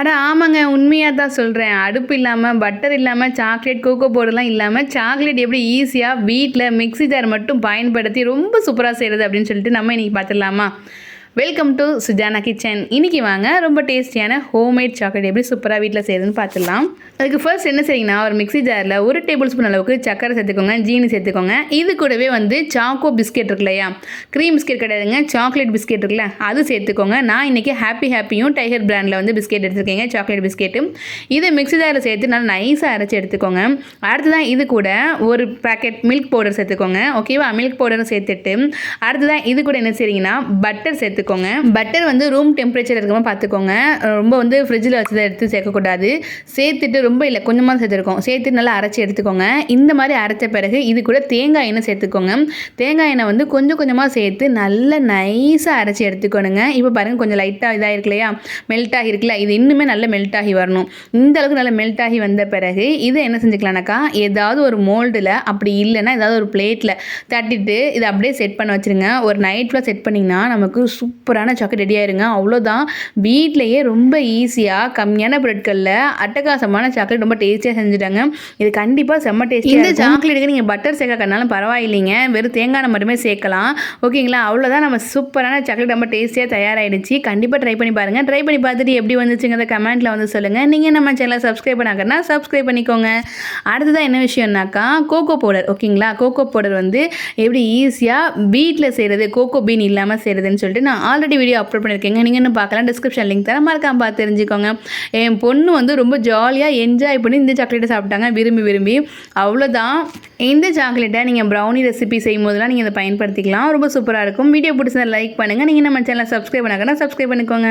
அட ஆமாங்க உண்மையாக தான் சொல்கிறேன் அடுப்பு இல்லாமல் பட்டர் இல்லாமல் சாக்லேட் கோகோ பவுடர்லாம் இல்லாமல் சாக்லேட் எப்படி ஈஸியாக வீட்டில் மிக்ஸி ஜார் மட்டும் பயன்படுத்தி ரொம்ப சூப்பராக செய்கிறது அப்படின்னு சொல்லிட்டு நம்ம இன்றைக்கி பார்த்துடலாமா? வெல்கம் டு சுஜானா கிச்சன் இன்றைக்கி வாங்க ரொம்ப டேஸ்டியான ஹோம்மேட் சாக்லேட் எப்படி சூப்பராக வீட்டில் செய்யுதுன்னு பார்த்துடலாம். அதுக்கு ஃபர்ஸ்ட் என்ன செய்யுங்கன்னா ஒரு மிக்ஸி ஜாரில் ஒரு டேபிள் ஸ்பூன் அளவுக்கு சக்கரை சேர்த்துக்கோங்க ஜீனி சேர்த்துக்கோங்க. இது கூடவே வந்து சாக்கோ பிஸ்கெட் இருக்கு இல்லையா? க்ரீம் பிஸ்கெட் கிடையாதுங்க சாக்லேட் பிஸ்கெட் இருக்குல்ல அது சேர்த்துக்கோங்க. நான் இன்றைக்கி ஹாப்பி ஹாப்பியும் டைகர் பிராண்டில் வந்து பிஸ்கெட் எடுத்துருக்கேங்க சாக்லேட் பிஸ்கெட்டு இதை மிக்ஸி ஜாரில் சேர்த்து நல்லா நைஸாக அரைச்சி எடுத்துக்கோங்க. அடுத்ததான் இது கூட ஒரு பேக்கெட் மில்க் பவுடர் சேர்த்துக்கோங்க ஓகேவா மில்க் பவுடரும் சேர்த்துட்டு அடுத்ததான் இது கூட என்ன செய்றீங்கன்னா பட்டர் சேர்த்து சேர்த்துக்கோங்க பட்டர் வந்து ரூம் டெம்பரேச்சர் இருக்கமா பார்த்துக்கோங்க. ரொம்ப வந்து ஃப்ரிட்ஜில் வச்சதை எடுத்து சேர்க்கக்கூடாது. சேர்த்துட்டு ரொம்ப இல்லை கொஞ்சமாக சேர்த்துருக்கோம். சேர்த்துட்டு நல்லா அரைச்சி எடுத்துக்கோங்க. இந்த மாதிரி அரைச்ச பிறகு இது கூட தேங்காய் எண்ணெய் சேர்த்துக்கோங்க. தேங்காய் எண்ணெய் வந்து கொஞ்சம் கொஞ்சமாக சேர்த்து நல்லா நைஸாக அரைச்சி எடுத்துக்கணுங்க. இப்போ பாருங்கள் கொஞ்சம் லைட்டாக இதாக இருக்கு இல்லையா? மெல்ட் ஆகிருக்குல்ல இது இன்னுமே நல்லா மெல்ட் ஆகி வரணும். இந்த அளவுக்கு நல்லா மெல்ட் ஆகி வந்த பிறகு இதை என்ன செஞ்சுக்கலாம்னாக்கா ஏதாவது ஒரு மோல்டில் அப்படி இல்லைன்னா ஏதாவது ஒரு பிளேட்டில் தட்டிட்டு இதை அப்படியே செட் பண்ண வச்சுருங்க. ஒரு நைட் ஃபுல்லாக செட் பண்ணிங்கன்னா நமக்கு சூப்பரான சாக்லேட் ரெடி ஆயிருங்க. அவ்வளோதான் வீட்டிலையே ரொம்ப ஈஸியாக கம்மியான பொருட்களில் அட்டகாசமான சாக்லேட் ரொம்ப டேஸ்டியாக செஞ்சுட்டாங்க. இது கண்டிப்பாக செம்ம டேஸ்டி இந்த சாக்லேட்டுக்கு நீங்கள் பட்டர் சேர்க்கறதுனாலும் பரவாயில்லைங்க. வெறும் தேங்காய் மட்டுமே சேர்க்கலாம். ஓகேங்களா? அவ்வளோதான் நம்ம சூப்பரான சாக்லேட் ரொம்ப டேஸ்டியாக தயாராகிடுச்சு கண்டிப்பாக ட்ரை பண்ணி பாருங்கள் ட்ரை பண்ணி பார்த்துட்டு எப்படி வந்துச்சுங்கிறத கமெண்ட்டில் வந்து சொல்லுங்கள் நீங்கள் நம்ம சேனலை சப்ஸ்கிரைப் பண்ணாங்கன்னா சப்ஸ்கிரைப் பண்ணிக்கோங்க. அடுத்ததான் என்ன விஷயம்னாக்கா கோகோ பவுடர் ஓகேங்களா? கோகோ பவுடர் வந்து எப்படி ஈஸியாக வீட்டில் செய்கிறது கோகோ பீன் இல்லாமல் செய்கிறதுன்னு சொல்லிட்டு நான் ஆல்ரெடி வீடியோ அப்லோட் பண்ணியிருக்கேங்க. நீங்கள் இன்னும் பார்க்கலாம் டிஸ்கிரிப்ஷன் லிங்க் தரேன். மறக்காம பார்த்து தெரிஞ்சுக்கோங்க. என் பொண்ணு வந்து ரொம்ப ஜாலியாக என்ஜாய் பண்ணி இந்த சாக்லேட்டை சாப்பிட்டாங்க. விரும்பி விரும்பி. அவ்வளோதான் இந்த சாக்லேட்டை நீங்கள் ப்ரௌனி ரெசிபி செய்யும் போதெல்லாம் நீங்கள் இதை பயன்படுத்திக்கலாம். ரொம்ப சூப்பராக இருக்கும். வீடியோ பிடிச்சதை லைக் பண்ணுங்கள் நீங்கள் நம்ம சேனலை சப்ஸ்கிரைப் பண்ணாங்கன்னா சப்ஸ்கிரைப் பண்ணிக்கோங்க.